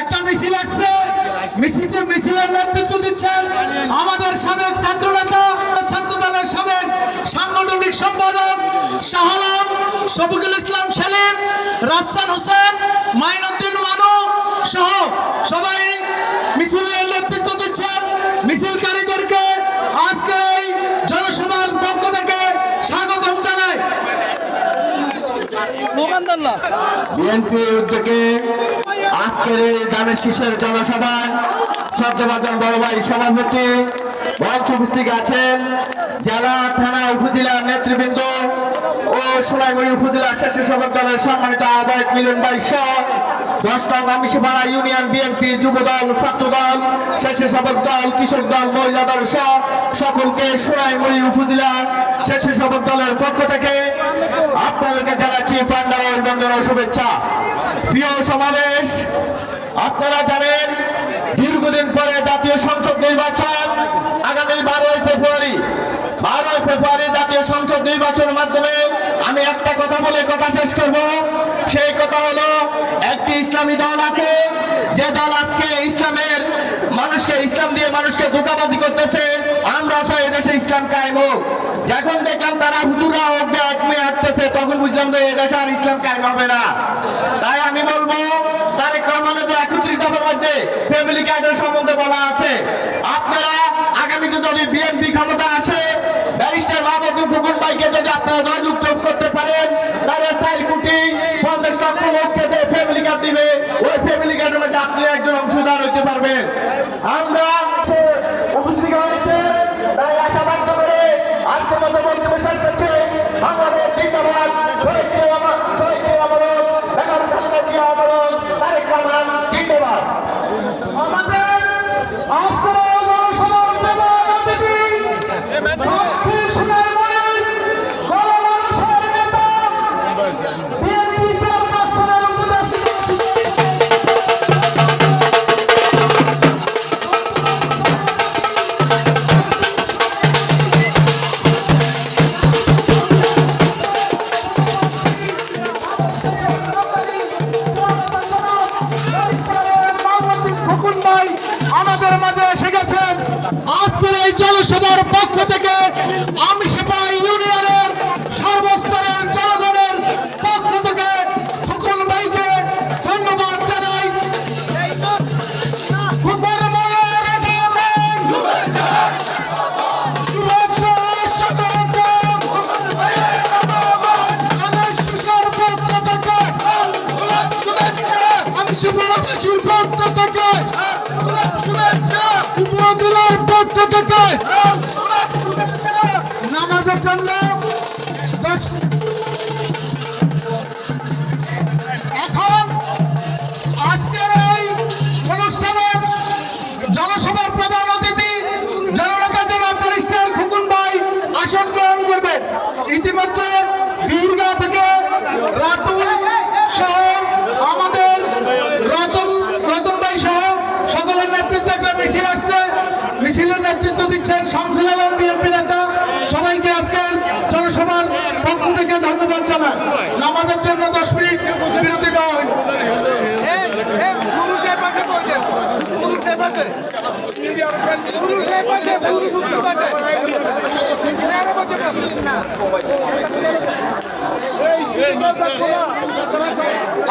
একটা মিছিল আসছে। মিছিলের মিছিলের নেতৃত্ব দিচ্ছেন আমাদের সাবেক ছাত্র নেতা ছাত্র দলের সাবেক সাংগঠনিক সম্পাদক শাহলাম শফিকুল ইসলাম সেলিম, রাফসান হোসেন, মাইনুদ্দিন মানু সহ সবাই মিছিলের নেতৃত্ব দিচ্ছেন মিছিলকারীদেরকে আজকের এই জনসভার পক্ষ থেকে স্বাগতম জানাই বিএনপির উদ্যোগে আজকের এই দানের শীষের জনসভায় বড় ভাই সভাপতি মঞ্চ উপস্থিত আছেন। জেলা, থানা উপজেলার নেতৃবৃন্দ ও সোনাইমুড়ি উপজেলা স্বেচ্ছাসেবক দলের সম্মানিত আহ্বায়ক মিলন ভাই ইউনিয়ন বিএনপি যুব দল ছাত্র দল স্বেচ্ছাসেবক দল, কৃষক দল, মহিলা দল সহ সকলকে সোনাইমুড়ি উপজেলা স্বেচ্ছাসেবক দলের পক্ষ থেকে আমি একটা কথা বলে কথা শেষ করব। সেই কথা হলো, একটি ইসলামী দল আছে, যে দল আজকে ইসলামের মানুষকে, ইসলাম দিয়ে মানুষকে ধোকাবাজি করতেছে। আমরা চাই এদেশে ইসলাম কায়েম হোক। বুঝলাম এদেশে আর ইসলাম কায়েম হবে না। তাই আমি বলব, তারেক রহমানের যে একত্রিশ দফার মধ্যে ফ্যামিলি কার্ডের সম্বন্ধে বলা আছে, আপনারা আগামীতে যদি বিএনপি ক্ষমতা আসে, ব্যারিস্টার মাহমুদুল ফুকুন ভাইকে যদি আপনারা নয়যুক্ত করতে পারেন, তাহলে চার কোটি পঞ্চাশ লক্ষ লোককে ফ্যামিলি কার্ড দিবে, ওই ফ্যামিলি কার্ডের মধ্যে আপনি একজন অংশীদার হইতে Let's go! খোকন ভাই আমাদের মাঝে এসে গেছেন। আজকের এই জনসভার পক্ষ থেকে আমি সেবা পক্ষ থেকে। উপজেলার পক্ষ থেকে। নামাজের জন্য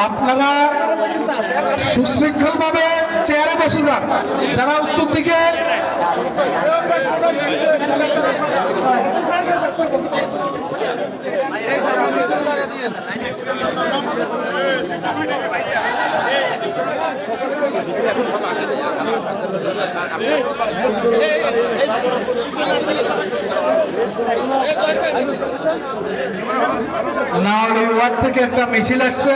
আপনারা সুশৃঙ্খল ভাবে চেয়ারে বসে যান। যারা উত্তর দিকে ওয়ার্ড থেকে একটা মিছিল আসছে।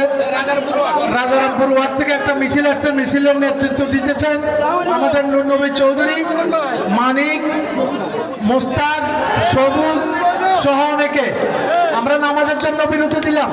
রাজারামপুর ওয়ার্ড থেকে একটা মিছিল আসছে। মিছিলের নেতৃত্ব দিতেছেন চৌধুরী, মানিক, মোস্তাক, সবুজ সহ অনেকে। আমরা নামাজের জন্য বিরতি দিলাম।